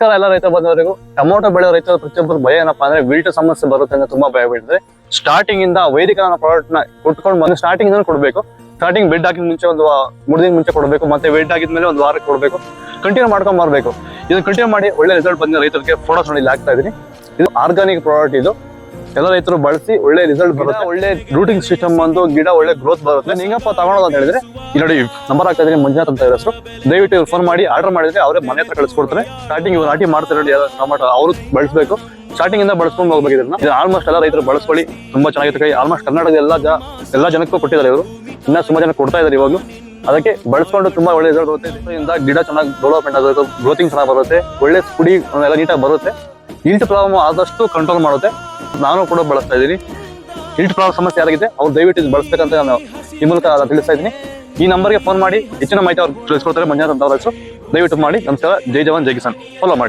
ನಮಸ್ಕಾರ ಎಲ್ಲ ರೈತ ಬಂದವರಿಗೂ, ಟೊಮೊಟೊ ಬೆಳೆಯೋ ರೈತರ ಪ್ರತಿಯೊಬ್ಬರು ಭಯ ಏನಪ್ಪಾ ಅಂದ್ರೆ ವಿಲ್ಟ್ ಸಮಸ್ಯೆ ಬರುತ್ತೆ ಅಂತ ತುಂಬಾ ಭಯ ಬೀಳ್ತದೆ. ಸ್ಟಾರ್ಟಿಂಗ್ ಇಂದ ವೈದಿಕ ಪ್ರಾಡಕ್ಟ್ನ ಕೊಟ್ಕೊಂಡು ಬಂದು ಸ್ಟಾರ್ಟಿಂಗ್ ಇಂದ ಕೊಡಬೇಕು. ಸ್ಟಾರ್ಟಿಂಗ್ ಬೆಡ್ ಹಾಕಿದ ಮುಂಚೆ ಒಂದು ಮೂರು ಮುಂಚೆ ಕೊಡಬೇಕು, ಮತ್ತೆ ವೆಯ್ಟ್ ಆಗಿದ್ಮೇಲೆ ಒಂದು ವಾರಕ್ಕೆ ಕೊಡಬೇಕು. ಕಂಟಿನ್ಯೂ ಮಾಡ್ಕೊಂಡ್ ಬರಬೇಕು. ಇದನ್ನ ಕಂಟಿನ್ಯೂ ಮಾಡಿ ಒಳ್ಳೆ ರಿಸಲ್ಟ್ ಬಂದ ರೈತರಿಗೆ ಫೋಟೋಸ್ ನೋಡಿ ಇಲ್ಲಿ ಹಾಕ್ತಾ ಇದೀನಿ. ಇದು ಆರ್ಗಾನಿಕ್ ಪ್ರಾಡಕ್ಟ್ ಇದು. ಎಲ್ಲ ರೈತರು ಬಳಸಿ ಒಳ್ಳೆ ರಿಸಲ್ಟ್ ಬರುತ್ತೆ. ಒಳ್ಳೆ ರೂಟಿಂಗ್ ಸಿಸ್ಟಮ್ ಬಂದು ಗಿಡ ಒಳ್ಳೆ ಗ್ರೋತ್ ಬರುತ್ತೆ. ನಿಂಗಪ್ಪ ತಗೊಳೋದು ಅಂತ ಹೇಳಿದ್ರೆ ಇಲ್ಲಿ ನೋಡಿ ನಂಬರ್ ಹಾಕಿದ್ರೆ ಮಂಜುನಾಥ್ ಅಂತ ಹೆಸರು. ದಯವಿಟ್ಟು ಇವ್ರು ಫೋನ್ ಮಾಡಿ ಆರ್ಡರ್ ಮಾಡಿದ್ರೆ ಅವರೇ ಮನೆ ಹತ್ರ ಕಳಿಸ್ಕೊಡ್ತಾರೆ. ಸ್ಟಾರ್ಟಿಂಗ್ ಇವ್ರು ನಾಟಿ ಮಾಡ್ತಾರೆ ನೋಡಿ ಯಾವ್ದು ಟೊಮಾಟೊ ಅವರು ಬಳಸಬೇಕು. ಸ್ಟಾರ್ಟಿಂಗ್ ಇಂದ ಬಳಸ್ಕೊಂಡು ಹೋಗ್ಬೇಕಿದ್ರೆ ಇದನ್ನ. ಇದು ಆಲ್ಮೋಸ್ಟ್ ಎಲ್ಲ ರೈತರು ಬಳಸ್ಕೊಳ್ಳಿ. ತುಂಬಾ ಚೆನ್ನಾಗಿರುತ್ತೆ ಕೈ. ಆಲ್ಮೋಸ್ಟ್ ಕರ್ನಾಟಕದ ಎಲ್ಲ ಜ ಎಲ್ಲ ಜನಕ್ಕೂ ಕೊಟ್ಟಿದ್ದಾರೆ ಇವರು. ಇನ್ನ ತುಂಬಾ ಜನ ಕೊಡ್ತಾ ಇದ್ದಾರೆ ಇವಾಗ ಅದಕ್ಕೆ ಬಳಸ್ಕೊಂಡು ತುಂಬಾ ಒಳ್ಳೆ ರಿಸಲ್ಟ್ ಬರುತ್ತೆ. ಇದರಿಂದ ಗಿಡ ಚೆನ್ನಾಗಿ ಡೆವಲಪ್ಮೆಂಟ್ ಆಗುತ್ತೆ ಗ್ರೋತಿಂಗ್ ಚೆನ್ನಾಗಿ ಬರುತ್ತೆ ಒಳ್ಳೆ ಪುಡಿ ಎಲ್ಲ ನೀಟಾಗಿ ಬರುತ್ತೆ. ಇಲ್ಟ್ ಪ್ರಾಬ್ಲಮ್ ಆದಷ್ಟು ಕಂಟ್ರೋಲ್ ಮಾಡುತ್ತೆ. ನಾನು ಕೂಡ ಬಳಸ್ತಾ ಇದ್ದೀನಿ. ಇಲ್ಟ್ ಪ್ರಾಬ್ಲಮ್ ಸಮಸ್ಯೆ ಯಾರಿಗಿದೆ, ಅವ್ರು ದಯವಿಟ್ಟು ಇದು ಬಳಸ್ಬೇಕಂತ ನಾನು ಈ ಮೂಲಕ ತಿಳಿಸ್ತಾ ಇದ್ದೀನಿ. ಈ ನಂಬರ್ಗೆ ಫೋನ್ ಮಾಡಿ, ಹೆಚ್ಚಿನ ಮಾಹಿತಿ ಅವ್ರು ತಿಳಿಸ್ಕೊಡ್ತಾರೆ, ಮಂಜುನಾಥ್ ಅಂತ ಅವ್ರ ಹೆಸರು ದಯವಿಟ್ಟು ಮಾಡಿ, ನಮಸ್ಕಾರ, ಜೈ ಜವಾನ್, ಜೈ ಕಿಸಾನ್. ಫಾಲೋ ಮಾಡಿ.